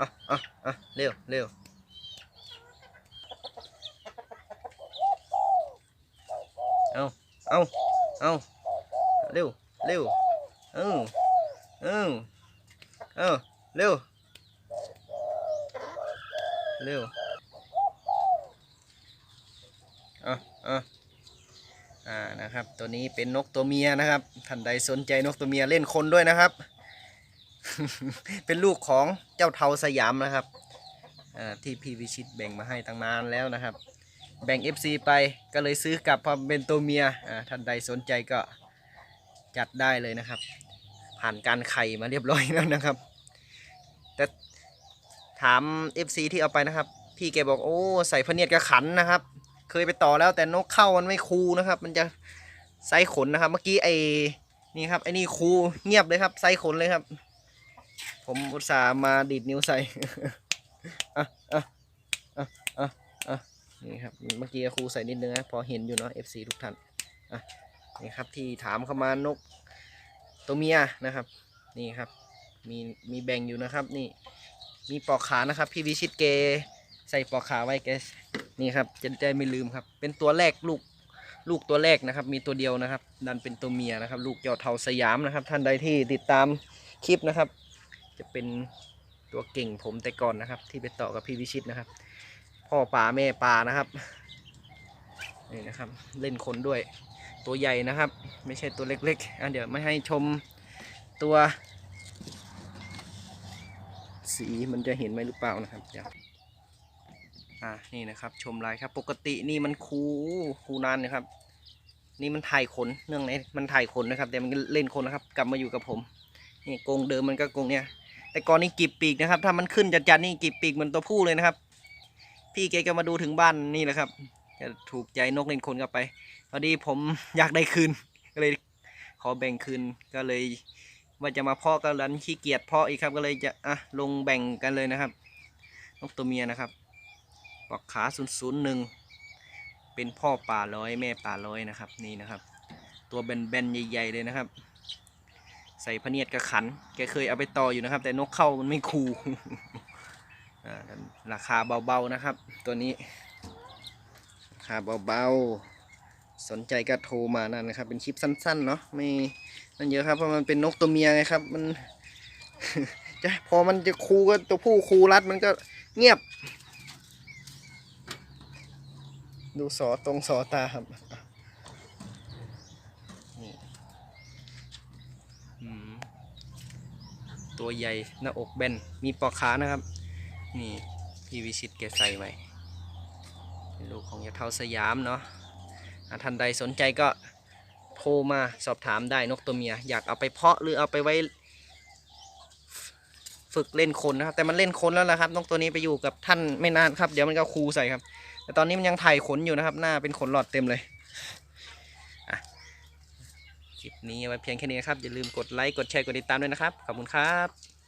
อะอะอะเร็วเร็วเอาเอาเอาเร็วเร็วเออเออเออเร็วเร็วอะอะอ่านะครับ ตัวนี้เป็นนกตัวเมียนะครับท่านใดสนใจนกตัวเมียเล่นคนด้วยนะครับ เป็นลูกของเจ้าเทาสยามนะครับที่พี่วิชิตแบ่งมาให้ตั้งนานแล้วนะครับ แบ่ง FC ไปก็เลยซื้อกลับพอเป็นตัวเมียท่านใดสนใจก็จัดได้เลยนะครับ ผ่านการไข่มาเรียบร้อยแล้วนะครับ แต่ถาม FC ที่เอาไปนะครับ พี่แกบอกโอ้ใส่พเนียดกระขันนะครับ เคยไปต่อแล้วแต่นกเข้ามันไม่คูนะครับ มันจะไซขนนะครับ เมื่อกี้ไอ้นี่ครับไอ้นี่คูเงียบเลยครับไซขนเลยครับ ผมอุตส่าห์มาดีดนิ้วใส่อะอะอะอะอะนี่ครับ เมื่อกี้ครูใส่นิดนึงนะ พอเห็นอยู่เนาะ FC ทุกท่าน อะ นี่ครับที่ถามเข้ามานกตัวเมียนะครับ นี่ครับ มีมีแบ่งอยู่นะครับ นี่ มีปลอกขานะครับ พี่วิชิตเกใส่ปลอกขาไว้แกนี่ครับ จะได้ไม่ลืมครับ เป็นตัวแรกลูกลูกตัวแรกนะครับ มีตัวเดียวนะครับ ดันเป็นตัวเมียนะครับ ลูกเจ้าเทาสยามนะครับ ท่านใดที่ติดตามคลิปนะครับ จะเป็นตัวเก่งผมแต่ก่อนนะครับ ที่ไปต่อกับพี่วิชิตนะครับ พ่อป่าแม่ป่านะครับนี่นะครับ เล่นคนด้วยตัวใหญ่นะครับ ไม่ใช่ตัวเล็กๆอะเดี๋ยวไม่ให้ชมตัว สีมันจะเห็นไหมหรือเปล่านะครับเดี๋ยวอ่านี่นะครับชมลายครับ ปกตินี่มันคูคูนานนะครับ นี่มันถ่ายขนเนื่องในมันถ่ายขนนะครับ แต่มันเล่นคนนะครับ กลับมาอยู่กับผมนี่กงเดิมมันก็กงเนี้ย แต่ก่อนนี่กีบปีกนะครับ ถ้ามันขึ้นจัดๆนี่กีบปีกเหมือนตัวผู้เลยนะครับ พี่แกก็มาดูถึงบ้านนี่แหละครับจะถูกใจนกเล่นคนกลับไปพอดีผมอยากได้คืนก็เลยขอแบ่งคืนก็เลย ว่าจะมาเพาะก็รันขี้เกียจเพาะอีกครับ ก็เลยจะอะลงแบ่งกันเลยนะครับ นกตัวเมียนะครับปอกขา0 0 1เป็นพ่อป่าร้อยแม่ป่าร้อยนะครับ นี่นะครับ ตัวแบนๆใหญ่ ๆ เลยนะครับ ใส่พเนียดกระขัน แกเคยเอาไปต่ออยู่นะครับ แต่นกเข้ามันไม่คูอ่าราคาเบาๆนะครับ ตัวนี้ราคาเบาๆ สนใจก็โทรมานั่นนะครับ เป็นคลิปสั้นๆเนาะไม่นั่นเยอะครับเพราะมันเป็นนกตัวเมียไงครับ มันจะพอมันจะคูก็ตัวผู้คูรัดมันก็เงียบ ดูสอตรงสอตาครับ นี่อืม ตัวใหญ่หน้าอกแบน มีปอกขานะครับ นี่พี่วิชิตแกใส่ไว้เป็นลูกของยาเทาสยามเนาะท่านใดสนใจก็โทรมาสอบถามได้นกตัวเมีย อยากเอาไปเพาะหรือเอาไปไว้ ฝึกเล่นคนนะครับ แต่มันเล่นคนแล้วละครับนกตัวนี้ไปอยู่กับท่านไม่นานครับ เดี๋ยวมันก็คูใส่ครับ แต่ตอนนี้มันยังถ่ายขนอยู่นะครับ หน้าเป็นขนหลอดเต็มเลยอะคลิป นี้ไว้เพียงแค่นี้นะครับ อย่าลืมกดไลค์ กดแชร์ กดติดตามด้วยนะครับ ขอบคุณครับ